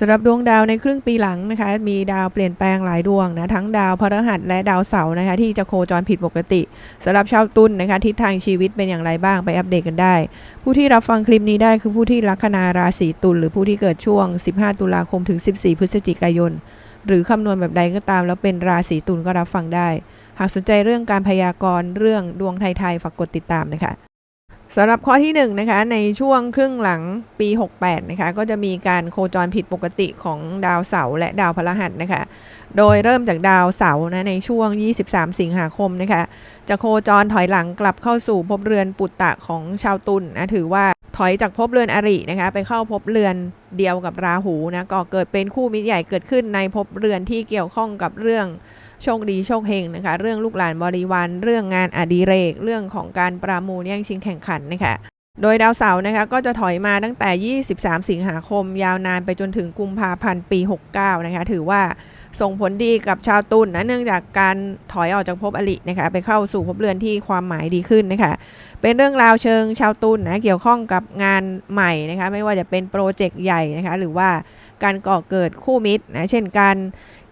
สำหรับดวงดาวในครึ่งปีหลังนะคะมีดาวเปลี่ยนแปลงหลายดวงนะทั้งดาวพฤหัสและดาวเสาร์นะคะที่จะโคจรผิดปกติสำหรับชาวตุลนนะคะทิศทางชีวิตเป็นอย่างไรบ้างไปอัปเดตกันได้ ผู้ที่รับฟังคลิปนี้ได้คือผู้ที่ลัคนาราศีตุลหรือผู้ที่เกิดช่วง 15 ตุลาคมถึง 14 พฤศจิกายน หรือคำนวณแบบใดก็ตาม แล้วเป็นราศีตุลก็รับฟังได้ หากสนใจเรื่องการพยากรณ์เรื่องดวงไทยๆฝากกดติดตามนะคะ สำหรับข้อที่1นงนะคะในช่วงครึ่งหลังปี 68นะคะก็จะมีการโคจรผิดปกติของดาวเสาร์และดาวพฤหัสนะคะโดยเริ่มจากดาวเสาร์นะในช่วง 23 สิงหาคมนะคะจะโคจรถอยหลังกลับเข้าสู่ภพเรือนปุตตะของชาวตุลนนะถือว่าถอยจากภพเรือนอรินะคะไปเข้าภพเรือนเดียวกับราหูนะก็เกิดเป็นคู่มิตรใหญ่เกิดขึ้นในภพเรือนที่เกี่ยวข้องกับเรื่อง โชคดีโชคเฮงนะคะ เรื่องลูกหลานบริวารเรื่องงานอดิเรก เรื่องของการประมูลแย่งชิงแข่งขันนะคะโดยดาวเสาร์นะคะก็จะถอยมาตั้งแต่ 23 สิงหาคม ยาวนานไปจนถึงกุมภาพันธ์ปี 69 นะคะ ถือว่าส่งผลดีกับชาวตุลนนะเนื่องจากการถอยออกจากภพอรินะคะ ไปเข้าสู่ภพเรือนที่ความหมายดีขึ้นนะคะ เป็นเรื่องราวเชิงชาวตุลนนะเกี่ยวข้องกับงานใหม่นะคะ ไม่ว่าจะเป็นโปรเจกต์ใหญ่นะคะ หรือว่าการก่อเกิดคู่มิตรนะเช่นการ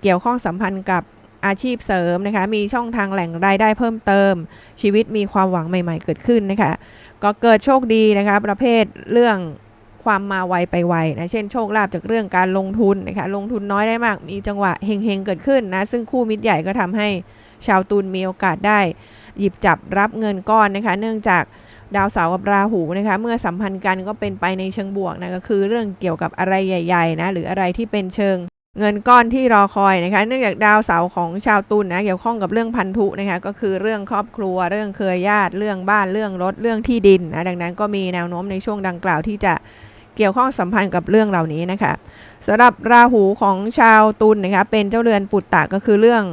เกี่ยวข้องสัมพันธ์กับ อาชีพเสริมนะคะ มีช่องทางแหล่งรายได้เพิ่มเติม ชีวิตมีความหวังใหม่ๆเกิดขึ้นนะคะ ก็เกิดโชคดีนะคะ ประเภทเรื่องความมาไวไปไวนะเช่นโชคลาภจากเรื่องการลงทุนนะคะลงทุนน้อยได้มาก มีจังหวะเฮงๆเกิดขึ้นนะซึ่งคู่มิตรใหญ่ก็ทำให้ชาวตุลมีโอกาสได้ หยิบจับรับเงินก้อนนะคะ เนื่องจากดาวเสาร์กับราหูนะคะ เมื่อสัมพันธ์กันก็เป็นไปในเชิงบวกนะก็คือเรื่องเกี่ยวกับอะไรใหญ่ ๆ นะ หรืออะไรที่เป็นเชิง เงินก้อนที่รอคอยนะคะเนื่องจากดาวเสาร์ของชาวตุลนะเกี่ยวข้องกับเรื่องพันธุนะคะก็คือเรื่องครอบครัว เรื่องเครือญาติ เรื่องบ้านเรื่องรถเรื่องที่ดินนะดังนั้นก็มีแนวโน้มในช่วงดังกล่าวที่จะเกี่ยวข้องสัมพันธ์กับเรื่องเหล่านี้นะคะสำหรับราหูของชาวตุลนะคะเป็นเจ้าเรือนปุตตะก็คือเรื่อง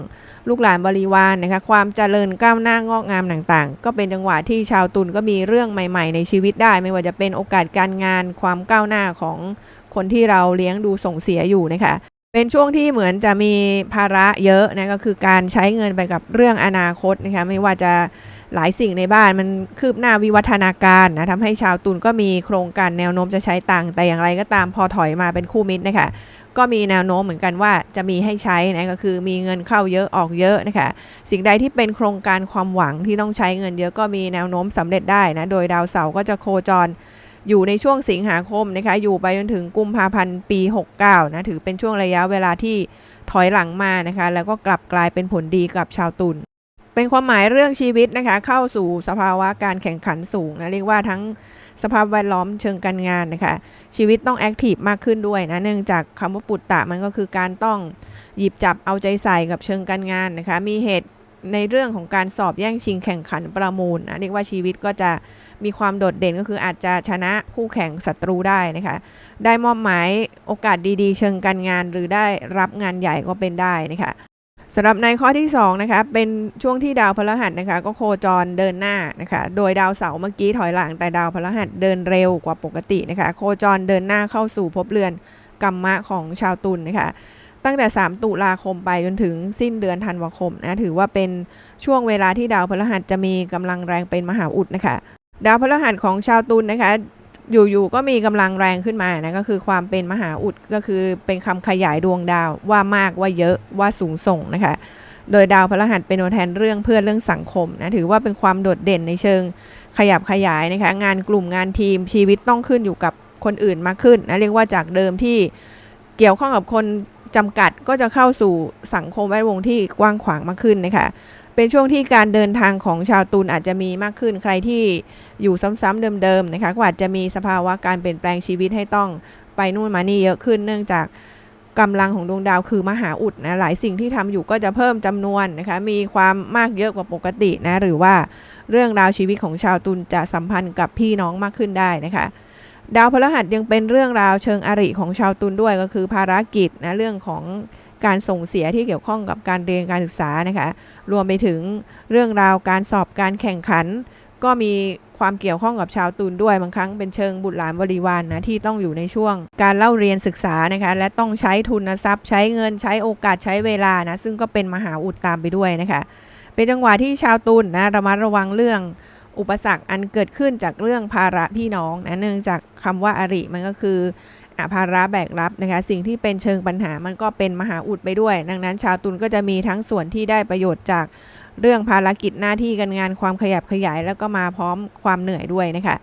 ลูกหลานบริวารนนะคะความเจริญก้าวหน้างอกงามต่างๆ ก็เป็นจังหวะที่ชาวตุลก็มีเรื่องใหม่ๆ ในชีวิตได้ ไม่ว่าจะเป็นโอกาสการงานความก้าวหน้าของคนที่เราเลี้ยงดูส่งเสียอยู่นะคะ เป็นช่วงที่เหมือนจะมีภาระเยอะนะก็คือการใช้เงินไปกับเรื่องอนาคตนะคะไม่ว่าจะหลายสิ่งในบ้านมันคืบหน้าวิวัฒนาการนะทำให้ชาวตุลก็มีโครงการแนวโน้มจะใช้ตังค์แต่อย่างไรก็ตามพอถอยมาเป็นคู่มิตรนะคะก็มีแนวโน้มเหมือนกันว่าจะมีให้ใช้นะก็คือมีเงินเข้าเยอะออกเยอะนะคะสิ่งใดที่เป็นโครงการความหวังที่ต้องใช้เงินเยอะก็มีแนวโน้มสำเร็จได้นะโดยดาวเสาร์ก็จะโคจร อยู่ในช่วงสิงหาคมนะคะอยู่ไปจนถึงกุมภาพันธ์ปี 69นะถือเป็นช่วงระยะเวลาที่ถอยหลังมานะคะแล้วก็กลับกลายเป็นผลดีกับชาวตุลเป็นความหมายเรื่องชีวิตนะคะเข้าสู่สภาวะการแข่งขันสูงนะเรียกว่าทั้งสภาพแวดล้อมเชิงการงานนะคะชีวิตต้องแอคทีฟมากขึ้นด้วยนะเนื่องจากคำว่าปุตตะมันก็คือการต้องหยิบจับเอาใจใส่กับเชิงการงานนะคะมีเหตุในเรื่องของการสอบแย่งชิงแข่งขันประมูลนะเรียกว่าชีวิตก็จะ มีความโดดเด่นก็คืออาจจะชนะคู่แข่งศัตรูได้นะคะ ได้มอบหมายโอกาสดีๆ เชิงการงาน หรือได้รับงานใหญ่ก็เป็นได้นะคะสำหรับในข้อที่2นะคะเป็นช่วงที่ดาวพฤหัสนะคะ ก็โคจรเดินหน้านะคะ โดยดาวเสาร์เมื่อกี้ถอยหลังแต่ดาวพฤหัสเดินเร็วกว่าปกตินะคะ โคจรเดินหน้าเข้าสู่ภพเรือนกรรมะของชาวตุลนนะคะ ตั้งแต่ 3 ตุลาคมไปจนถึงสิ้นเดือนธันวาคมนะถือว่าเป็นช่วงเวลาที่ดาวพฤหัสจะมีกำลังแรงเป็นมหาอุดนะคะ ดาวพฤหัสของชาวตุลนนะคะอยู่ๆก็มีกำลังแรงขึ้นมานะก็คือความเป็นมหาอุดก็คือเป็นคำขยายดวงดาวว่ามากว่าเยอะว่าสูงส่งนะคะ โดยดาวพฤหัสเป็นตัวแทนเรื่องเพื่อนเรื่องสังคมนะถือว่าเป็นความโดดเด่นในเชิงขยับขยายนะคะงานกลุ่มงานทีมชีวิตต้องขึ้นอยู่กับคนอื่นมากขึ้นนะเรียกว่าจากเดิมที่เกี่ยวข้องกับคนจำกัดก็จะเข้าสู่สังคมแวดวงที่กว้างขวางมากขึ้นนะคะ เป็นช่วงที่การเดินทางของชาวตุลอาจจะมีมากขึ้น ใครที่อยู่ซ้ำๆเดิมๆนะคะก็อาจจะมีสภาวะการเปลี่ยนแปลงชีวิตให้ต้องไปนู่นมานี่เยอะขึ้น เนื่องจากกำลังของดวงดาวคือมหาอุดนะหลายสิ่งที่ทำอยู่ก็จะเพิ่มจำนวนนะคะมีความมากเยอะกว่าปกตินะหรือว่าเรื่องราวชีวิตของชาวตุลจะสัมพันธ์กับพี่น้องมากขึ้นได้นะคะดาวพฤหัสยังเป็นเรื่องราวเชิงอริของชาวตุลด้วยก็คือภารกิจนะเรื่องของ การส่งเสียที่เกี่ยวข้องกับการเรียนการศึกษานะคะ รวมไปถึงเรื่องราวการสอบการแข่งขัน ก็มีความเกี่ยวข้องกับชาวตุลด้วยบางครั้งเป็นเชิงบุตรหลานบริวารนนะที่ต้องอยู่ในช่วง การเล่าเรียนศึกษานะคะและต้องใช้ทุนทรัพย์ ใช้เงินใช้โอกาสใช้เวลานะซึ่งก็เป็นมหาอุดตามไปด้วยนะคะเป็นจังหวะที่ชาวตุลนะระมัดระวังเรื่องอุปสรรคอันเกิดขึ้นจากเรื่องภาระพี่น้องนะเนื่องจากคำว่าอริมันก็คือ ภาระแบกรับนะคะ สิ่งที่เป็นเชิงปัญหามันก็เป็นมหาอุดไปด้วย ดังนั้น ชาวตุลก็จะมีทั้งส่วนที่ได้ประโยชน์จากเรื่องภารกิจหน้าที่การงานความขยับขยาย แล้วก็มาพร้อมความเหนื่อยด้วยนะคะ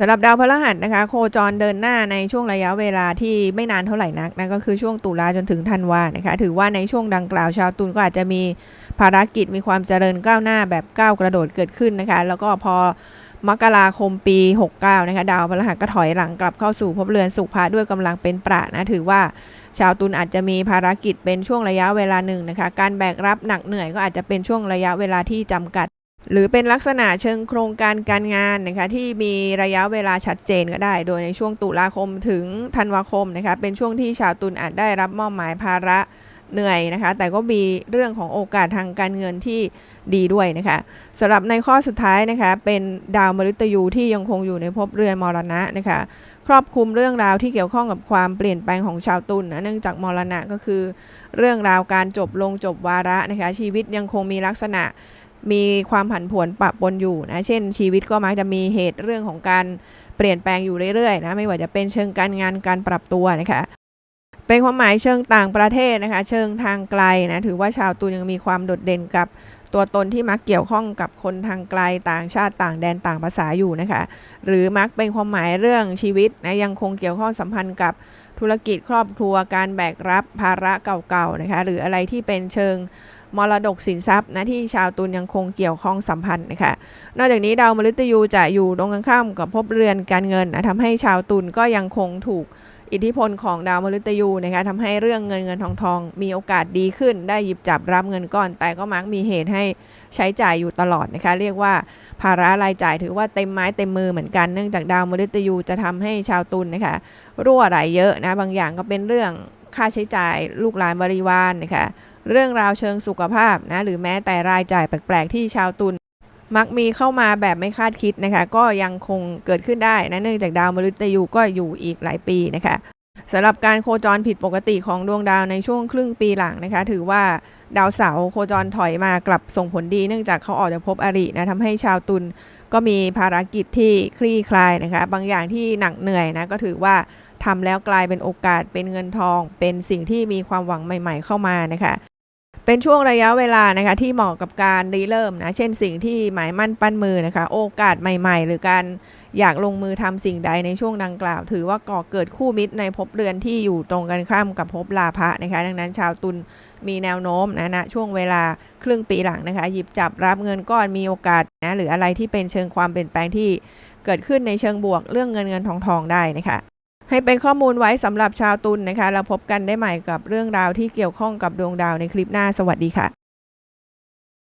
สำหรับดาวพฤหัสนะคะ โคจรเดินหน้าในช่วงระยะเวลาที่ไม่นานเท่าไหร่นักนั่นก็คือช่วงตุลาจนถึงธันวานะคะ ถือว่าในช่วงดังกล่าวชาวตุลก็อาจจะมีภารกิจมีความเจริญก้าวหน้าแบบก้าวกระโดดเกิดขึ้นนะคะ แล้วก็พอ มกราคมปี 69 นะคะ ดาวพฤหัสก็ถอยหลังกลับเข้าสู่ภพเรือนสุภะด้วยกำลังเป็นประนะ ถือว่าชาวตุลอาจจะมีภารกิจเป็นช่วงระยะเวลาหนึ่งนะคะ การแบกรับหนักเหนื่อยก็อาจจะเป็นช่วงระยะเวลาที่จำกัด หรือเป็นลักษณะเชิงโครงการการงานนะคะที่มีระยะเวลาชัดเจนก็ได้ โดยในช่วงตุลาคมถึงธันวาคมนะคะ เป็นช่วงที่ชาวตุลอาจได้รับมอบหมายภาระ เหนื่อยนะคะ แต่ก็มีเรื่องของโอกาสทางการเงินที่ดีด้วยนะคะสำหรับในข้อสุดท้ายนะคะ เป็นดาวมฤตยูที่ยังคงอยู่ในภพเรือนมรณะนะคะ ครอบคลุมเรื่องราวที่เกี่ยวข้องกับความเปลี่ยนแปลงของชาวตุลนะเนื่องจากมรณะก็คือ เรื่องราวการจบลงจบวาระนะคะ ชีวิตยังคงมีลักษณะมีความผันผวนปะปนอยู่นะเช่น ชีวิตก็มักจะมีเหตุเรื่องของการเปลี่ยนแปลงอยู่เรื่อยๆนะไม่ว่าจะเป็นเชิงการงานการปรับตัวนะคะ เป็นความหมายเชิงต่างประเทศนะคะ เชิงทางไกลนะ ถือว่าชาวตุลยังมีความโดดเด่นกับตัวตนที่มักเกี่ยวข้องกับคนทางไกลต่างชาติต่างแดนต่างภาษาอยู่นะคะ หรือมักเป็นความหมายเรื่องชีวิตนะยังคงเกี่ยวข้องสัมพันธ์กับธุรกิจครอบครัวการแบกรับภาระเก่าๆนะคะ หรืออะไรที่เป็นเชิงมรดกสินทรัพย์นะที่ชาวตุลยังคงเกี่ยวข้องสัมพันธ์นะคะ นอกจากนี้ดาวมฤตยูจะอยู่ตรงกันข้ามกับภพเรือนการเงินนะทำให้ชาวตุลก็ยังคงถูก อิทธิพลของดาวมฤตยูนะคะทำให้เรื่องเงินเงินทองทอง มีโอกาสดีขึ้น ได้หยิบจับรับเงินก้อน แต่ก็มักมีเหตุให้ใช้จ่ายอยู่ตลอดนะคะ เรียกว่าภาระรายจ่ายถือว่าเต็มไม้เต็มมือเหมือนกัน เนื่องจากดาวมฤตยูจะทำให้ชาวตุลนะคะรั่วไหลเยอะนะ บางอย่างก็เป็นเรื่องค่าใช้จ่ายลูกหลานบริวารนะคะ เรื่องราวเชิงสุขภาพนะ หรือแม้แต่รายจ่ายแปลกๆที่ชาวตุล มักมีเข้ามาแบบไม่คาดคิดนะคะ ก็ยังคงเกิดขึ้นได้นะเนื่องจากดาวมฤตยูก็อยู่อีกหลายปีนะคะสำหรับการโคจรผิดปกติของดวงดาวในช่วงครึ่งปีหลังนะคะ ถือว่าดาวเสาร์โคจรถอยมากลับส่งผลดี เนื่องจากเขาออกจากภพอรินะทำให้ชาวตุลก็มีภารกิจที่คลี่คลายนะคะ บางอย่างที่หนักเหนื่อยนะก็ถือว่าทำแล้วกลายเป็นโอกาสเป็นเงินทอง เป็นสิ่งที่มีความหวังใหม่ ๆ เข้ามานะคะ เป็นช่วงระยะเวลานะคะที่เหมาะกับการรีเริ่มนะ เช่นสิ่งที่หมายมั่นปั้นมือนะคะ โอกาสใหม่ ๆ หรือการอยากลงมือทำสิ่งใดในช่วงดังกล่าว ถือว่าก่อเกิดคู่มิตรในภพเรือนที่อยู่ตรงกันข้ามกับภพลาภะนะคะ ดังนั้นชาวตุลมีแนวโน้มนะนะช่วงเวลาครึ่งปีหลังนะคะ หยิบจับรับเงินก้อนมีโอกาสนะหรืออะไรที่เป็นเชิงความเปลี่ยนแปลงที่เกิดขึ้นในเชิงบวกเรื่องเงินเงินทองทองได้นะคะ ให้เป็นข้อมูลไว้สำหรับชาวตุลนะคะ เราพบกันได้ใหม่กับเรื่องราวที่เกี่ยวข้องกับดวงดาวในคลิปหน้าสวัสดีค่ะ